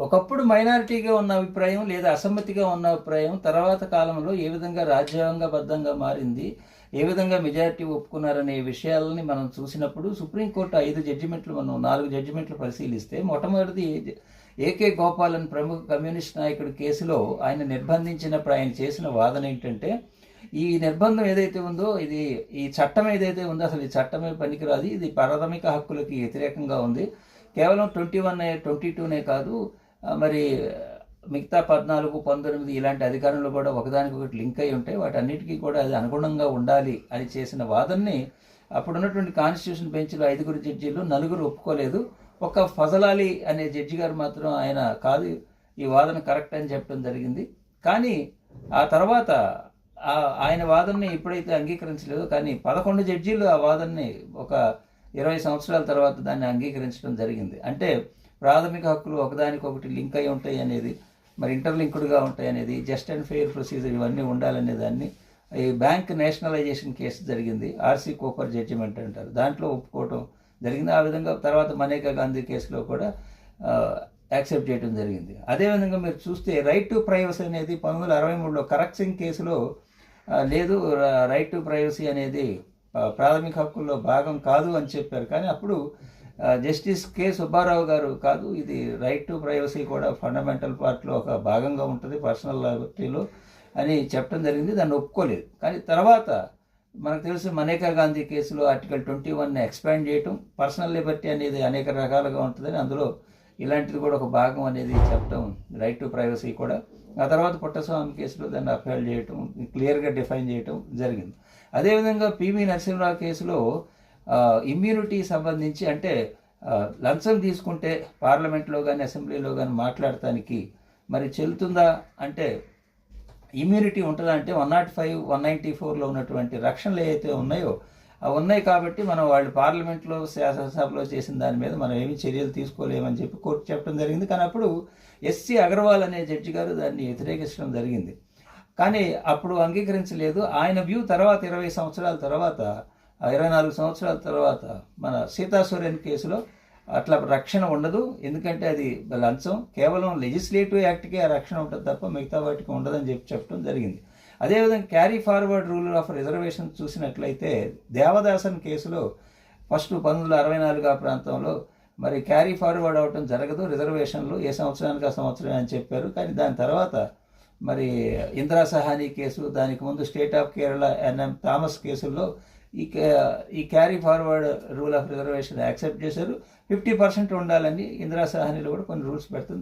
ఒకప్పుడు మైనారిటీగా ఉన్న అభిప్రాయం లేదా అసమ్మతిగా ఉన్న అభిప్రాయం తర్వాత కాలంలో ఏ విధంగా రాజ్యాంగబద్ధంగా మారింది ఏ విధంగా మెజారిటీ ఒప్పుకున్నారనే విషయాలని మనం చూసినప్పుడు సుప్రీంకోర్టు ఐదు జడ్జిమెంట్లు మనం నాలుగు జడ్జిమెంట్లు పరిశీలిస్తే మొట్టమొదటిది ఏకే గోపాలన్ ప్రముఖ కమ్యూనిస్ట్ నాయకుడి కేసులో ఆయన నిర్బంధించినప్పుడు ఆయన చేసిన వాదన ఏంటంటే ఈ నిర్బంధం ఏదైతే ఉందో ఇది ఈ చట్టం ఏదైతే ఉందో అసలు ఈ చట్టమే పనికిరాదు ఇది ప్రాథమిక హక్కులకి వ్యతిరేకంగా ఉంది. కేవలం ట్వంటీ వన్ ట్వంటీ టూనే కాదు మరి మిగతా పద్నాలుగు పంతొమ్మిది ఇలాంటి అధికారంలో కూడా ఒకదానికి ఒకటి లింక్ అయి ఉంటాయి వాటన్నిటికీ కూడా అది అనుగుణంగా ఉండాలి అని చేసిన వాదనని అప్పుడున్నటువంటి కాన్స్టిట్యూషన్ బెంచ్లో ఐదుగురు జడ్జీలు నలుగురు ఒప్పుకోలేదు. ఒక ఫజలాలి అనే జడ్జి గారు మాత్రం ఆయన కాదు ఈ వాదన కరెక్ట్ అని చెప్పడం జరిగింది. కానీ ఆ తర్వాత ఆ- ఆయన వాదనని ఎప్పుడైతే అంగీకరించలేదో కానీ పదకొండు జడ్జీలు ఆ వాదనని ఒక ఇరవై సంవత్సరాల తర్వాత దాన్ని అంగీకరించడం జరిగింది. అంటే ప్రాథమిక హక్కులు ఒకదానికొకటి లింక్ అయి ఉంటాయి అనేది మరి ఇంటర్లింక్డ్గా ఉంటాయి అనేది జస్ట్ అండ్ ఫెయిర్ ప్రొసీజర్ ఇవన్నీ ఉండాలనే దాన్ని ఈ బ్యాంక్ నేషనలైజేషన్ కేసు జరిగింది. ఆర్సీ కోపర్ జడ్జిమెంట్ అంటారు. దాంట్లో ఒప్పుకోవటం జరిగింది. ఆ విధంగా తర్వాత మనేకా గాంధీ కేసులో కూడా యాక్సెప్ట్ చేయడం జరిగింది. అదేవిధంగా మీరు చూస్తే రైట్ టు ప్రైవసీ అనేది పంతొమ్మిది వందల అరవై మూడులో కరెక్షన్ కేసులో లేదు రైట్ టు ప్రైవసీ అనేది ప్రాథమిక హక్కుల్లో భాగం కాదు అని చెప్పారు. కానీ అప్పుడు జస్టిస్ కె సుబ్బారావు గారు కాదు ఇది రైట్ టు ప్రైవసీ కూడా ఫండమెంటల్ పార్ట్లో ఒక భాగంగా ఉంటుంది పర్సనల్ లిబర్టీలో అని చెప్పడం జరిగింది దాన్ని ఒప్పుకోలేదు. కానీ తర్వాత మనకు తెలుసు మనేకా గాంధీ కేసులో ఆర్టికల్ ట్వంటీ వన్ ఎక్స్పాండ్ చేయటం పర్సనల్ లిబర్టీ అనేది అనేక రకాలుగా ఉంటుందని అందులో ఇలాంటిది కూడా ఒక భాగం అనేది చెప్పడం రైట్ టు ప్రైవసీ కూడా. ఆ తర్వాత పుట్టస్వామి కేసులో దాన్ని అఫైల్ చేయటం క్లియర్గా డిఫైన్ చేయటం జరిగింది. అదేవిధంగా పివి నరసింహరావు కేసులో ఇమ్యూనిటీ సంబంధించి అంటే లంచం తీసుకుంటే పార్లమెంట్లో కానీ అసెంబ్లీలో కానీ మాట్లాడటానికి మరి చెల్లుతుందా అంటే ఇమ్యూనిటీ ఉంటుందా అంటే one not five one ninety ఫోర్లో ఉన్నటువంటి రక్షణలు ఏవైతే ఉన్నాయో అవి ఉన్నాయి కాబట్టి మనం వాళ్ళు పార్లమెంట్లో శాసనసభలో చేసిన దాని మీద మనం ఏమి చర్యలు తీసుకోలేమని చెప్పి కోర్టు చెప్పడం జరిగింది. కానీ అప్పుడు ఎస్సీ అగర్వాల్ అనే జడ్జి గారు దాన్ని వ్యతిరేకించడం జరిగింది. కానీ అప్పుడు అంగీకరించలేదు. ఆయన వ్యూ తర్వాత ఇరవై సంవత్సరాల తర్వాత ఇరవై నాలుగు సంవత్సరాల తర్వాత మన సీతాసూర్యన్ కేసులో అట్లా రక్షణ ఉండదు. ఎందుకంటే అది లంచం. కేవలం లెజిస్లేటివ్ యాక్ట్కే ఆ రక్షణ ఉంటుంది తప్ప మిగతా వాటికి ఉండదని చెప్పి చెప్పడం జరిగింది. అదేవిధంగా carry forward rule of reservation చూసినట్లయితే దేవదాసన్ కేసులో ఫస్ట్ పంతొమ్మిది వందల అరవై నాలుగు ఆ ప్రాంతంలో మరి క్యారీ ఫార్వర్డ్ అవటం జరగదు. రిజర్వేషన్లు ఏ సంవత్సరానికి ఆ సంవత్సరం అని చెప్పారు. కానీ దాని తర్వాత మరి ఇందిరా సహాని కేసు దానికి ముందు state of Kerala NM Thomas కేసుల్లో ఈ ఈ carry forward rule of reservation accept చేశారు. ఫిఫ్టీ పర్సెంట్ ఉండాలని ఇందిరా సహానిలో కూడా కొన్ని రూల్స్ పెడుతుంది.